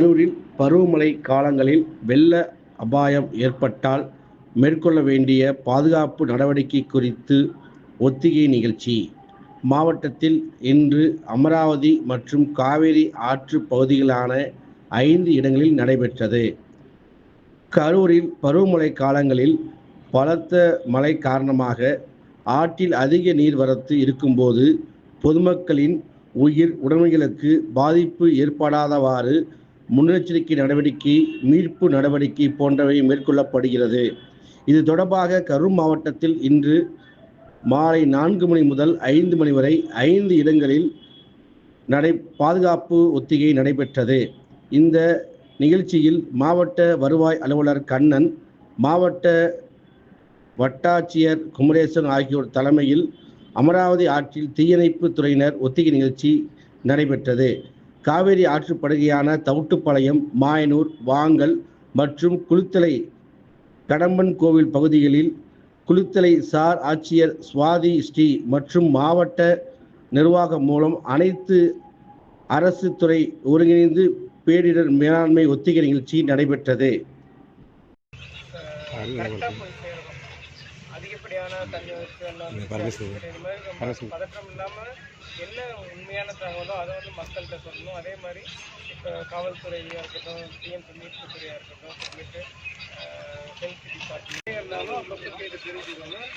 கரூரில் பருவமழை காலங்களில் வெள்ள அபாயம் ஏற்பட்டால் மேற்கொள்ள வேண்டிய பாதுகாப்பு நடவடிக்கை குறித்து ஒத்திகை நிகழ்ச்சி. மாவட்டத்தில் இன்று அமராவதி மற்றும் காவிரி ஆற்று பகுதிகளான ஐந்து இடங்களில் நடைபெற்றது. கரூரில் பருவமழை காலங்களில் பலத்த மழை காரணமாக ஆற்றில் அதிக நீர்வரத்து இருக்கும்போது பொதுமக்களின் உயிர் உடைமைகளுக்கு பாதிப்பு ஏற்படாதவாறு முன்னெச்சரிக்கை நடவடிக்கை மீட்பு நடவடிக்கை போன்றவை மேற்கொள்ளப்படுகிறது. இது தொடர்பாக கரூர் மாவட்டத்தில் இன்று மாலை நான்கு மணி முதல் ஐந்து மணி வரை ஐந்து இடங்களில் நடை பாதுகாப்பு ஒத்திகை நடைபெற்றது. இந்த நிகழ்ச்சியில் மாவட்ட வருவாய் அலுவலர் கண்ணன் மாவட்ட வட்டாட்சியர் குமரேசன் ஆகியோர் தலைமையில் அமராவதி ஆற்றில் தீயணைப்பு துறையினர் ஒத்திகை நிகழ்ச்சி நடைபெற்றது. காவேரி ஆற்றுப்படுகையான தவுட்டுப்பாளையம் மாயனூர் வாங்கல் மற்றும் குளித்தலை கடம்பன் கோவில் பகுதிகளில் குளித்தலை சார் ஆட்சியர் சுவாதி ஸ்ரீ மற்றும் மாவட்ட நிர்வாகம் மூலம் அனைத்து அரசு துறை ஒருங்கிணைந்து பேரிடர் மேலாண்மை ஒத்திகை நிகழ்ச்சி நடைபெற்றது. அதிகப்படியான. இது பரமேஸ்வரன். பதற்றம் இல்லாமல் என்ன உண்மையான தகவலோ அதை வந்து மக்கள்கிட்ட சொல்லணும் அதே மாதிரி இப்போ காவல்துறையாக இருக்கட்டும் டிஎம்சி மீட்பு துறையாக இருக்கட்டும் ஹெல்த் டிபார்ட்மெண்ட் அப்பப்போ கேட்டு தெரிஞ்சுக்கணும்